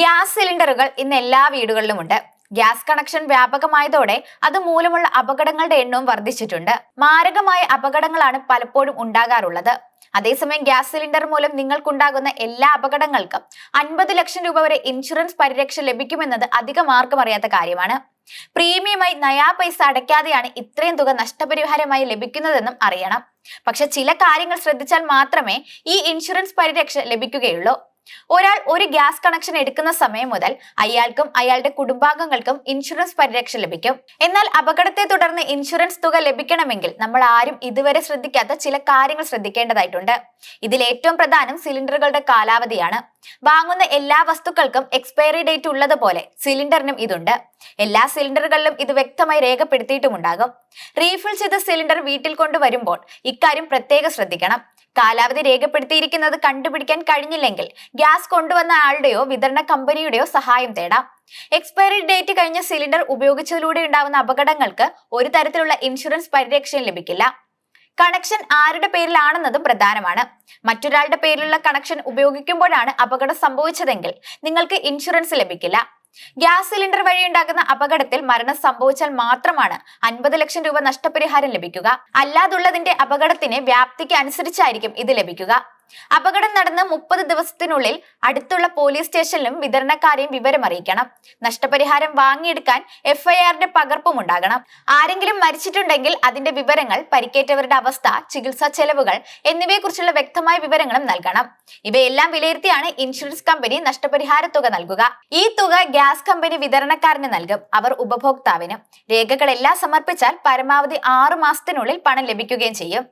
Gas സിലിണ്ടറുകൾ ഇന്ന് എല്ലാ വീടുകളിലുമുണ്ട്. ഗ്യാസ് കണക്ഷൻ വ്യാപകമായതോടെ അത് മൂലമുള്ള അപകടങ്ങളുടെ എണ്ണവും വർദ്ധിച്ചിട്ടുണ്ട്. മാരകമായ അപകടങ്ങളാണ് പലപ്പോഴും ഉണ്ടാകാറുള്ളത്. അതേസമയം ഗ്യാസ് സിലിണ്ടർ മൂലം നിങ്ങൾക്കുണ്ടാകുന്ന എല്ലാ അപകടങ്ങൾക്കും അൻപത് ലക്ഷം രൂപ വരെ ഇൻഷുറൻസ് പരിരക്ഷ ലഭിക്കുമെന്നത് അധികം ആർക്കും അറിയാത്ത കാര്യമാണ്. പ്രീമിയമായി നയാ പൈസ അടയ്ക്കാതെയാണ് ഇത്രയും തുക നഷ്ടപരിഹാരമായി ലഭിക്കുന്നതെന്നും അറിയണം. പക്ഷെ ചില കാര്യങ്ങൾ ശ്രദ്ധിച്ചാൽ മാത്രമേ ഈ ഇൻഷുറൻസ് പരിരക്ഷ ലഭിക്കുകയുള്ളൂ. ഒരാൾ ഒരു ഗ്യാസ് കണക്ഷൻ എടുക്കുന്ന സമയം മുതൽ അയാൾക്കും അയാളുടെ കുടുംബാംഗങ്ങൾക്കും ഇൻഷുറൻസ് പരിരക്ഷ ലഭിക്കും. എന്നാൽ അപകടത്തെ തുടർന്ന് ഇൻഷുറൻസ് തുക ലഭിക്കണമെങ്കിൽ നമ്മൾ ആരും ഇതുവരെ ശ്രദ്ധിക്കാത്ത ചില കാര്യങ്ങൾ ശ്രദ്ധിക്കേണ്ടതായിട്ടുണ്ട്. ഇതിൽ ഏറ്റവും പ്രധാനം സിലിണ്ടറുകളുടെ കാലാവധിയാണ്. വാങ്ങുന്ന എല്ലാ വസ്തുക്കൾക്കും എക്സ്പയറി ഡേറ്റ് ഉള്ളതുപോലെ സിലിണ്ടറിനും ഇതുണ്ട്. എല്ലാ സിലിണ്ടറുകളിലും ഇത് വ്യക്തമായി രേഖപ്പെടുത്തിയിട്ടുമുണ്ടാകും. റീഫിൽ ചെയ്ത സിലിണ്ടർ വീട്ടിൽ കൊണ്ടുവരുമ്പോൾ ഇക്കാര്യം പ്രത്യേകം ശ്രദ്ധിക്കണം. കാലാവധി രേഖപ്പെടുത്തിയിരിക്കുന്നത് കണ്ടുപിടിക്കാൻ കഴിഞ്ഞില്ലെങ്കിൽ ഗ്യാസ് കൊണ്ടുവന്ന ആളുടെയോ വിതരണ കമ്പനിയുടെയോ സഹായം തേടാം. എക്സ്പയറി ഡേറ്റ് കഴിഞ്ഞ സിലിണ്ടർ ഉപയോഗിച്ചതിലൂടെ ഉണ്ടാവുന്ന അപകടങ്ങൾക്ക് ഒരു തരത്തിലുള്ള ഇൻഷുറൻസ് പരിരക്ഷയും ലഭിക്കില്ല. കണക്ഷൻ ആരുടെ പേരിലാണെന്നതും പ്രധാനമാണ്. മറ്റൊരാളുടെ പേരിലുള്ള കണക്ഷൻ ഉപയോഗിക്കുമ്പോഴാണ് അപകടം സംഭവിച്ചതെങ്കിൽ നിങ്ങൾക്ക് ഇൻഷുറൻസ് ലഭിക്കില്ല. ഗ്യാസ് സിലിണ്ടർ വഴി ഉണ്ടാകുന്ന അപകടത്തിൽ മരണം സംഭവിച്ചാൽ മാത്രമാണ് അൻപത് ലക്ഷം രൂപ നഷ്ടപരിഹാരം ലഭിക്കുക. അല്ലാതുള്ളതിന്റെ അപകടത്തിന് വ്യാപ്തിക്ക് അനുസരിച്ചായിരിക്കും ഇത് ലഭിക്കുക. അപകടം നടന്ന് മുപ്പത് ദിവസത്തിനുള്ളിൽ അടുത്തുള്ള പോലീസ് സ്റ്റേഷനിലും വിതരണക്കാരെയും വിവരം അറിയിക്കണം. നഷ്ടപരിഹാരം വാങ്ങിയെടുക്കാൻ എഫ്ഐആറിന്റെ പകർപ്പും ഉണ്ടാകണം. ആരെങ്കിലും മരിച്ചിട്ടുണ്ടെങ്കിൽ അതിന്റെ വിവരങ്ങൾ പരിക്കേറ്റവരുടെ അവസ്ഥ ചികിത്സാ ചെലവുകൾ എന്നിവയെക്കുറിച്ചുള്ള വ്യക്തമായ വിവരങ്ങളും നൽകണം. ഇവയെല്ലാം വിലയിരുത്തിയാണ് ഇൻഷുറൻസ് കമ്പനി നഷ്ടപരിഹാര തുക നൽകുക. ഈ തുക ഗ്യാസ് കമ്പനി വിതരണക്കാരന് നൽകും അവർ ഉപഭോക്താവിന്. രേഖകളെല്ലാം സമർപ്പിച്ചാൽ പരമാവധി ആറു മാസത്തിനുള്ളിൽ പണം ലഭിക്കുകയും ചെയ്യും.